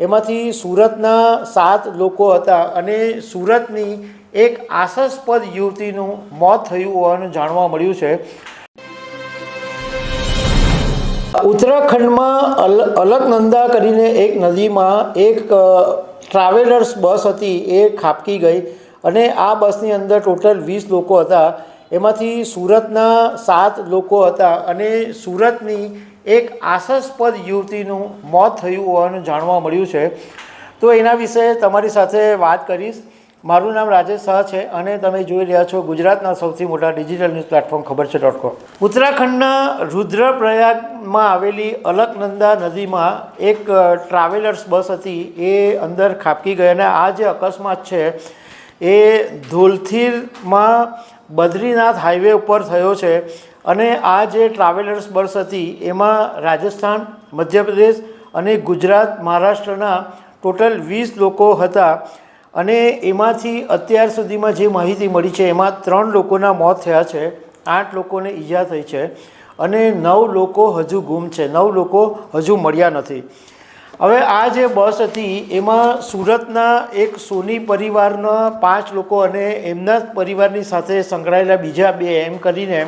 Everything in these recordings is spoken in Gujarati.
એમાંથી સુરતના સાત લોકો હતા અને સુરતની એક આશાસ્પદ યુવતીનું મોત થયું હોવાનું જાણવા મળ્યું છે. ઉત્તરાખંડમાં અલ, અલકનંદા કરીને એક નદીમાં એક ટ્રાવેલર્સ બસ હતી એ ખાબકી ગઈ અને આ બસની અંદર ટોટલ વીસ લોકો હતા. એમાંથી સુરતના સાત લોકો હતા અને સુરતની એક આશાસ્પદ યુવતીનું મોત થયું હોવાનું જાણવા મળ્યું છે. તો એના વિશે તમારી સાથે વાત કરીશ. મારું નામ રાજેશ શાહ છે અને તમે જોઈ રહ્યા છો ગુજરાતના સૌથી મોટા ડિજિટલ ન્યૂઝ પ્લેટફોર્મ ખબર છે ડોટ કોમ. ઉત્તરાખંડના રુદ્રપ્રયાગમાં આવેલી અલકનંદા નદીમાં એક ટ્રાવેલર્સ બસ હતી. એ અંદર ખાબકી ગઈ અને આ જે અકસ્માત છે, એ ધોલથીરમાં બદ્રીનાથ હાઈવે ઉપર થયો છે અને આ જે ટ્રાવેલર્સ બસ હતી, એમાં રાજસ્થાન, મધ્યપ્રદેશ અને ગુજરાત, મહારાષ્ટ્રના ટોટલ વીસ લોકો હતા અને એમાંથી અત્યાર સુધીમાં જે માહિતી મળી છે, એમાં ત્રણ લોકોના મોત થયા છે, આઠ લોકોને ઈજા થઈ છે અને નવ લોકો હજુ ગુમ છે, નવ લોકો હજુ મળ્યા નથી. હવે આ જે બસ હતી, એમાં સુરતના એક સોની પરિવારના પાંચ લોકો અને એમના પરિવારની સાથે સંકળાયેલા બીજા બે એમ કરીને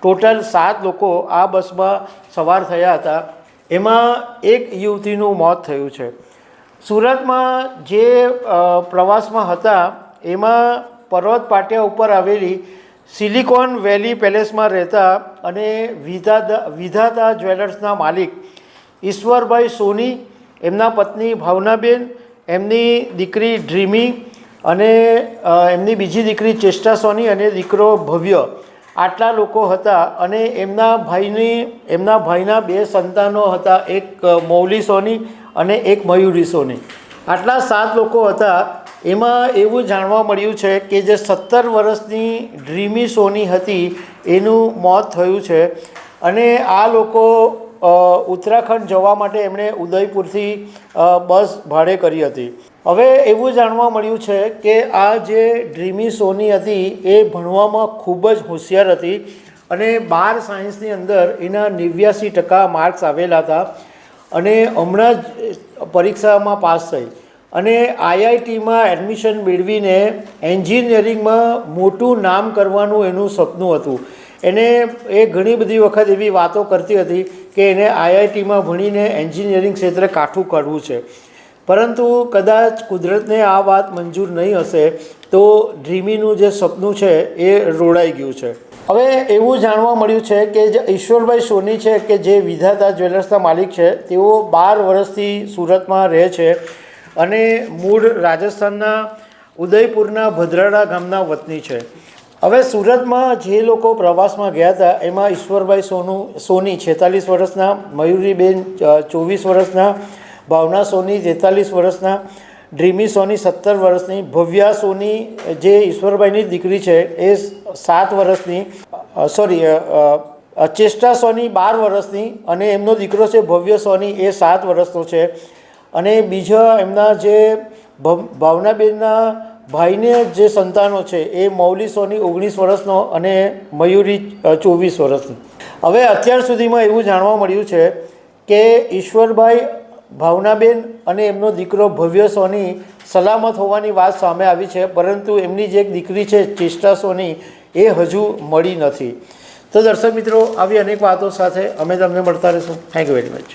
ટોટલ સાત લોકો આ બસમાં સવાર થયા હતા. એમાં એક યુવતીનું મોત થયું છે. સુરતમાં જે પ્રવાસમાં હતા, એમાં પર્વત પાટિયા ઉપર આવેલી સિલિકોન વેલી પેલેસમાં રહેતા અને વિધાતા વિધાતા જ્વેલર્સના માલિક ઈશ્વરભાઈ સોની એમના પત્ની ભાવનાબેન, એમની દીકરી ડ્રીમી અને એમની બીજી દીકરી ચેષ્ટા સોની અને દીકરો ભવ્ય. આટલા લોકો હતા અને એમના ભાઈની, એમના ભાઈના બે સંતાનો હતા, એક મૌલી સોની અને એક મયુરી સોની. આટલા સાત લોકો હતા. એમાં એવું જાણવા મળ્યું છે કે જે સત્તર વર્ષની ડ્રીમી સોની હતી, એનું મોત થયું છે. અને આ લોકો ઉત્તરાખંડ જવા માટે એમણે ઉદયપુરથી બસ ભાડે કરી હતી. હવે એવું જાણવા મળ્યું છે કે આ જે ડ્રીમી સોની હતી એ ભણવામાં ખૂબ જ હોશિયાર હતી અને બાર સાયન્સની અંદર એના નેવ્યાસી ટકા માર્ક્સ આવેલા હતા અને હમણાં જ પરીક્ષામાં પાસ થઈ. અને આઈઆઈટીમાં એડમિશન મેળવીને એન્જિનિયરિંગમાં મોટું નામ કરવાનું એનું સપનું હતું. એને એ ઘણી બધી વખત એવી વાતો કરતી હતી કે એને આઈઆઈટીમાં ભણીને એન્જિનિયરિંગ ક્ષેત્રે કાઠું કરવું છે. પરંતુ કદાચ કુદરતને આ વાત મંજૂર નહીં હશે, તો ડ્રીમીનું જે સપનું છે એ રોડાઈ ગયું છે. હવે એવું જાણવા મળ્યું છે કે જે ઈશ્વરભાઈ સોની છે કે જે વિધાતા જ્વેલર્સના માલિક છે, તેઓ બાર વર્ષથી સુરતમાં રહે છે અને મૂળ રાજસ્થાનના ઉદયપુરના ભદ્રાડા ગામના વતની છે. હવે સુરતમાં જે લોકો પ્રવાસમાં ગયા હતા, એમાં ઈશ્વરભાઈ સોનું, સોની છેતાલીસ વર્ષના, મયુરીબેન ચોવીસ વર્ષના, ભાવના સોની તેતાલીસ વર્ષના, ડ્રીમી સોની સત્તર વર્ષની, ભવ્યા સોની જે ઈશ્વરભાઈની દીકરી છે, એ સાત વર્ષની સોરી ચેષ્ટા સોની બાર વર્ષની અને એમનો દીકરો છે ભવ્ય સોની એ સાત વર્ષનો છે. અને બીજા એમના જે ભાવનાબેનના ભાઈને જે સંતાનો છે એ મૌલી સોની ઓગણીસ વર્ષનો અને મયુરી ચોવીસ વર્ષની. હવે અત્યાર સુધીમાં એવું જાણવા મળ્યું છે કે ઈશ્વરભાઈ ભાવનાબેન અને એમનો દીકરો ભવ્ય સોની સલામત હોવાની વાત સામે આવી છે, પરંતુ એમની જે એક દીકરી છે, ચેષ્ટા સોની, એ હજુ મળી નથી. તો દર્શક મિત્રો, આવી અનેક વાતો સાથે અમે તમને મળતા રહીશું. Thank you very much